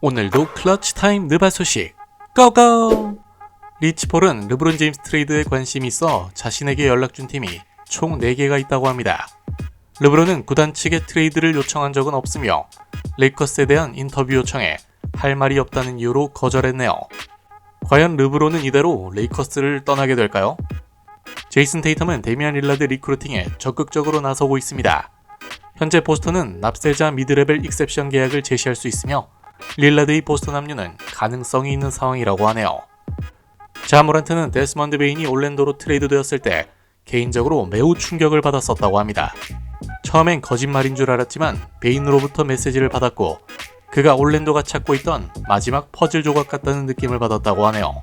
오늘도 클러치 타임 느바 소식 고고! 리치폴은 르브론 제임스 트레이드에 관심이 있어 자신에게 연락 준 팀이 총 4개가 있다고 합니다. 르브론은 구단 측에 트레이드를 요청한 적은 없으며 레이커스에 대한 인터뷰 요청에 할 말이 없다는 이유로 거절했네요. 과연 르브론은 이대로 레이커스를 떠나게 될까요? 제이슨 테이텀은 데미안 릴라드 리크루팅에 적극적으로 나서고 있습니다. 현재 보스턴은 납세자 미드레벨 익셉션 계약을 제시할 수 있으며 릴라드의 보스턴 합류는 가능성이 있는 상황이라고 하네요. 자모란트는 데스먼드 베인이 올랜도로 트레이드되었을 때 개인적으로 매우 충격을 받았었다고 합니다. 처음엔 거짓말인 줄 알았지만 베인으로부터 메시지를 받았고 그가 올랜도가 찾고 있던 마지막 퍼즐 조각 같다는 느낌을 받았다고 하네요.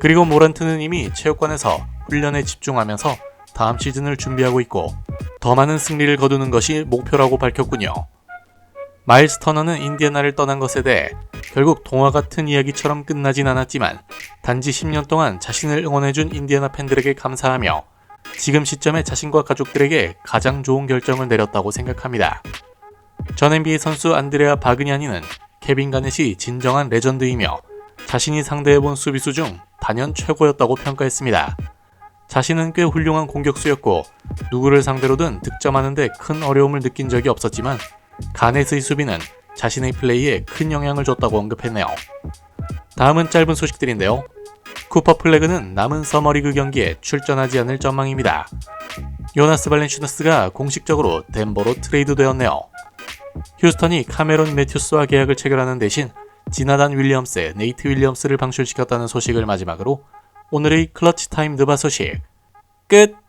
그리고 모란트는 이미 체육관에서 훈련에 집중하면서 다음 시즌을 준비하고 있고 더 많은 승리를 거두는 것이 목표라고 밝혔군요. 마일스 터너는 인디애나를 떠난 것에 대해 결국 동화 같은 이야기처럼 끝나진 않았지만 단지 10년 동안 자신을 응원해준 인디애나 팬들에게 감사하며 지금 시점에 자신과 가족들에게 가장 좋은 결정을 내렸다고 생각합니다. 전 NBA 선수 안드레아 바그냐니는 케빈 가넷이 진정한 레전드이며 자신이 상대해본 수비수 중 단연 최고였다고 평가했습니다. 자신은 꽤 훌륭한 공격수였고 누구를 상대로든 득점하는데 큰 어려움을 느낀 적이 없었지만 가넷의 수비는 자신의 플레이에 큰 영향을 줬다고 언급했네요. 다음은 짧은 소식들인데요. 쿠퍼 플래그는 남은 서머리그 경기에 출전하지 않을 전망입니다. 요나스 발렌슈너스가 공식적으로 덴버로 트레이드 되었네요. 휴스턴이 카메론 매튜스와 계약을 체결하는 대신 지나단 윌리엄스, 네이트 윌리엄스를 방출시켰다는 소식을 마지막으로 오늘의 클러치 타임 느바 소식 끝!